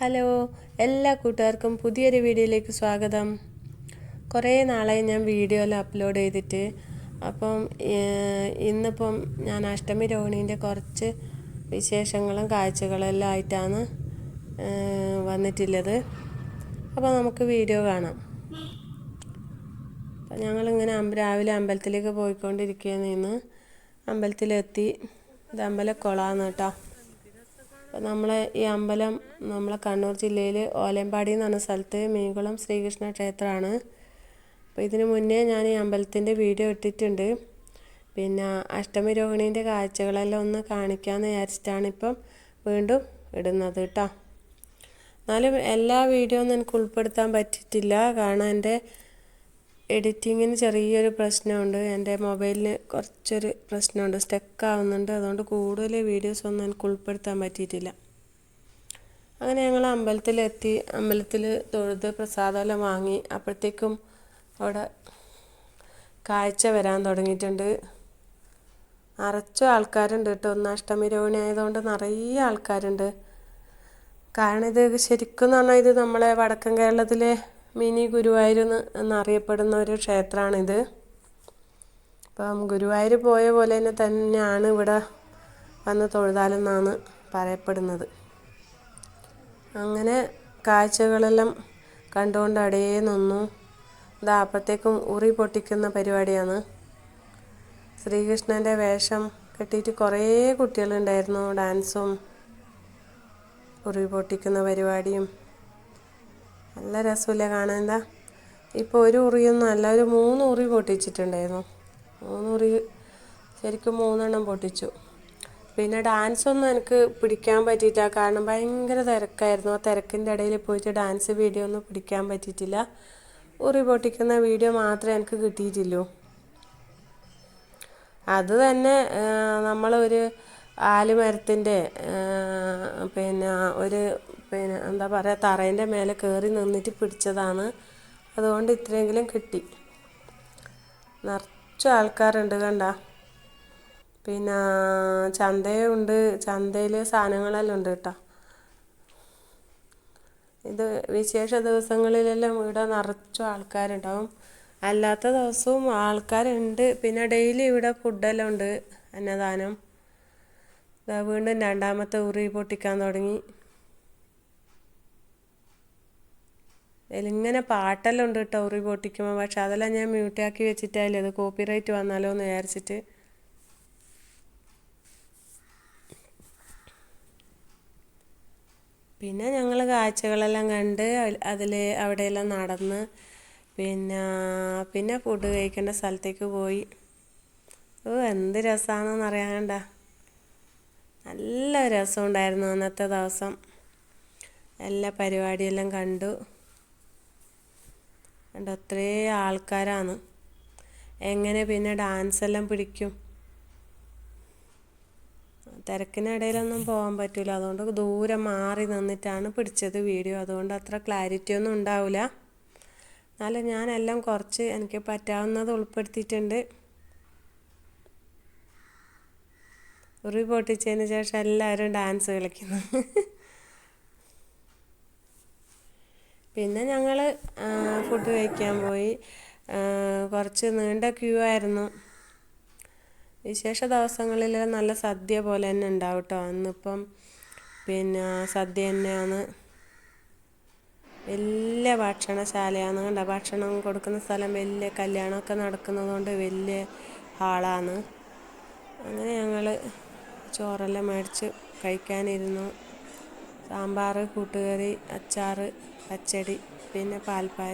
Hello എല്ലാ കൂട്ടുകാർക്കും പുതിയൊരു വീഡിയോയിലേക്ക് സ്വാഗതം. കുറേ നാളായി ഞാൻ വീഡിയോയിൽ അപ്ലോഡ് ചെയ്തിട്ട് അപ്പം ഇന്നിപ്പം ഞാൻ അഷ്ടമി രോഹിണീന്റെ കുറച്ച് വിശേഷങ്ങളും കാഴ്ചകളെല്ലാം ആയിട്ടാണ് വന്നിട്ടുള്ളത്. അപ്പോൾ നമുക്ക് വീഡിയോ കാണാം. അപ്പം ഞങ്ങളിങ്ങനെ രാവിലെ അമ്പലത്തിലേക്ക് പോയിക്കൊണ്ടിരിക്കുകയാണ് ഇന്ന്. അമ്പലത്തിലെത്തി. ഇത് അമ്പലക്കുളമാണ് കേട്ടോ. നമ്മളെ ഈ അമ്പലം നമ്മളെ കണ്ണൂർ ജില്ലയിൽ ഓലമ്പാടി എന്ന് പറഞ്ഞ സ്ഥലത്ത് മീൻകുളം ശ്രീകൃഷ്ണ ക്ഷേത്രമാണ്. അപ്പോൾ ഇതിനു മുന്നേ ഞാൻ ഈ അമ്പലത്തിന്റെ വീഡിയോ ഇട്ടിട്ടുണ്ട്. പിന്നെ അഷ്ടമി രോഹിണീന്റെ കാഴ്ചകളെല്ലാം ഒന്ന് കാണിക്കാമെന്ന് വിചാരിച്ചിട്ടാണ് ഇപ്പം വീണ്ടും ഇടുന്നത് കേട്ടോ. എന്നാലും എല്ലാ വീഡിയോ ഒന്നും എനിക്ക് ഉൾപ്പെടുത്താൻ പറ്റിയിട്ടില്ല. കാരണം എന്റെ എഡിറ്റിങ്ങിന് ചെറിയൊരു പ്രശ്നമുണ്ട്. എന്റെ മൊബൈലിന് കുറച്ചൊരു പ്രശ്നമുണ്ട്. സ്റ്റക്ക് ആവുന്നുണ്ട്. അതുകൊണ്ട് കൂടുതൽ വീഡിയോസ് ഒന്നും എനിക്ക് ഉൾപ്പെടുത്താൻ പറ്റിയിട്ടില്ല. അങ്ങനെ ഞങ്ങൾ അമ്പലത്തിലെത്തി. അമ്പലത്തിൽ തൊഴുത് പ്രസാദമെല്ലാം വാങ്ങി. അപ്പോഴത്തേക്കും അവിടെ കാഴ്ച വരാൻ തുടങ്ങിയിട്ടുണ്ട്. നിറച്ചും ആൾക്കാരുണ്ട് കേട്ടോ. ഒന്ന് അഷ്ടമി രോഹിണി ആയതുകൊണ്ട് നിറയെ ആൾക്കാരുണ്ട്. കാരണം ഇത് ശരിക്കും എന്ന് പറഞ്ഞാൽ ഇത് നമ്മളെ വടക്കൻ കേരളത്തിലെ മിനി ഗുരുവായൂർ എന്ന് എന്നറിയപ്പെടുന്ന ഒരു ക്ഷേത്രമാണിത് അപ്പം ഗുരുവായൂർ പോയ പോലെ തന്നെ തന്നെയാണ് ഇവിടെ വന്ന് തൊഴുതാലെന്നാണ് പറയപ്പെടുന്നത്. അങ്ങനെ കാഴ്ചകളെല്ലാം കണ്ടുകൊണ്ട് അടയെ നിന്നു. ഇതാ അപ്പോഴത്തേക്കും ഉറി പൊട്ടിക്കുന്ന പരിപാടിയാണ്. ശ്രീകൃഷ്ണന്റെ വേഷം കെട്ടിയിട്ട് കുറേ കുട്ടികളുണ്ടായിരുന്നു. ഡാൻസും ഉറി പൊട്ടിക്കുന്ന പരിപാടിയും നല്ല രസമില്ല കാണാൻ. എന്താ? ഇപ്പോൾ ഒരു ഉറിയൊന്നും അല്ല ഒരു മൂന്ന് ഉറി പൊട്ടിച്ചിട്ടുണ്ടായിരുന്നു. മൂന്ന് ഉറി ശരിക്കും മൂന്നെണ്ണം പൊട്ടിച്ചു. പിന്നെ ഡാൻസ് ഒന്നും എനിക്ക് പിടിക്കാൻ പറ്റിയിട്ടില്ല. കാരണം ഭയങ്കര തിരക്കായിരുന്നു. ആ തിരക്കിന്റെ ഇടയിൽ പോയിട്ട് ഡാൻസ് വീഡിയോ ഒന്നും പിടിക്കാൻ പറ്റിയിട്ടില്ല. ഉറി പൊട്ടിക്കുന്ന വീഡിയോ മാത്രമേ എനിക്ക് കിട്ടിയിട്ടുള്ളൂ. അത് തന്നെ നമ്മളൊരു ആലുമരത്തിന്റെ പിന്നെ ഒരു പിന്നെ എന്താ പറയുക തറേന്റെ മേലെ കയറി നിന്നിട്ട് പിടിച്ചതാണ്. അതുകൊണ്ട് ഇത്രയെങ്കിലും കിട്ടി. നിറച്ചു ആൾക്കാരുണ്ട് കണ്ട. പിന്നെ ചന്തയുണ്ട് ചന്തയിൽ സാധനങ്ങളെല്ലാം ഉണ്ട് കേട്ടോ. ഇത് വിശേഷ ദിവസങ്ങളിലെല്ലാം ഇവിടെ നിറച്ചും ആൾക്കാരുണ്ടാവും. അല്ലാത്ത ദിവസവും ആൾക്കാരുണ്ട്. പിന്നെ ഡെയിലി ഇവിടെ ഫുഡെല്ലാം ഉണ്ട് അന്നദാനം. വീണ്ടും രണ്ടാമത്തെ ഉറി പൊട്ടിക്കാൻ തുടങ്ങി. ഇതിലിങ്ങനെ പാട്ടെല്ലാം ഉണ്ട് കേട്ടോ ഉറി പൊട്ടിക്കുമ്പോൾ പക്ഷെ അതെല്ലാം ഞാൻ മ്യൂട്ടാക്കി വെച്ചിട്ടായില്ലേ അത് കോപ്പിറൈറ്റ് വന്നാലോ എന്ന് വിചാരിച്ചിട്ട്. പിന്നെ ഞങ്ങൾ കാഴ്ചകളെല്ലാം കണ്ട് അതിൽ അവിടെയെല്ലാം നടന്ന് പിന്നെ പിന്നെ ഫുഡ് കഴിക്കേണ്ട സ്ഥലത്തേക്ക് പോയി. ഓ എന്ത് രസമാണെന്ന് നല്ല രസമുണ്ടായിരുന്നു അന്നത്തെ ദിവസം. എല്ലാ പരിപാടിയെല്ലാം കണ്ടു. കണ്ടോ അത്രേ ആൾക്കാരാണ്. എങ്ങനെ പിന്നെ ഡാൻസ് എല്ലാം പിടിക്കും? തിരക്കിനിടയിലൊന്നും പോകാൻ പറ്റില്ല അതുകൊണ്ട് ദൂരെ മാറി നിന്നിട്ടാണ് പിടിച്ചത് വീഡിയോ. അതുകൊണ്ട് അത്ര ക്ലാരിറ്റി ഒന്നും ഉണ്ടാവില്ല. എന്നാലും ഞാനെല്ലാം കുറച്ച് എനിക്ക് പറ്റാവുന്നത് ഉൾപ്പെടുത്തിയിട്ടുണ്ട്. ഉറി പൊട്ടിച്ചതിന് ശേഷം എല്ലാവരും ഡാൻസ് കളിക്കുന്നു. പിന്നെ ഞങ്ങൾ ഫുഡ് കഴിക്കാൻ പോയി. കുറച്ച് നീണ്ട ക്യൂ ആയിരുന്നു. വിശേഷ ദിവസങ്ങളിൽ നല്ല സദ്യ പോലെ തന്നെ ഉണ്ടാവും കേട്ടോ അന്നിപ്പം പിന്നെ സദ്യ തന്നെയാണ്. വലിയ ഭക്ഷണശാലയാണ്. കണ്ട? ഭക്ഷണം കൊടുക്കുന്ന സ്ഥലം വലിയ കല്യാണമൊക്കെ നടക്കുന്നതുകൊണ്ട് വലിയ ഹാളാണ്. അങ്ങനെ ഞങ്ങൾ ചോറെല്ലാം മേടിച്ച് കഴിക്കാനിരുന്നു. സാമ്പാർ കൂട്ടുകറി അച്ചാർ പച്ചടി പിന്നെ പാൽപ്പായസം.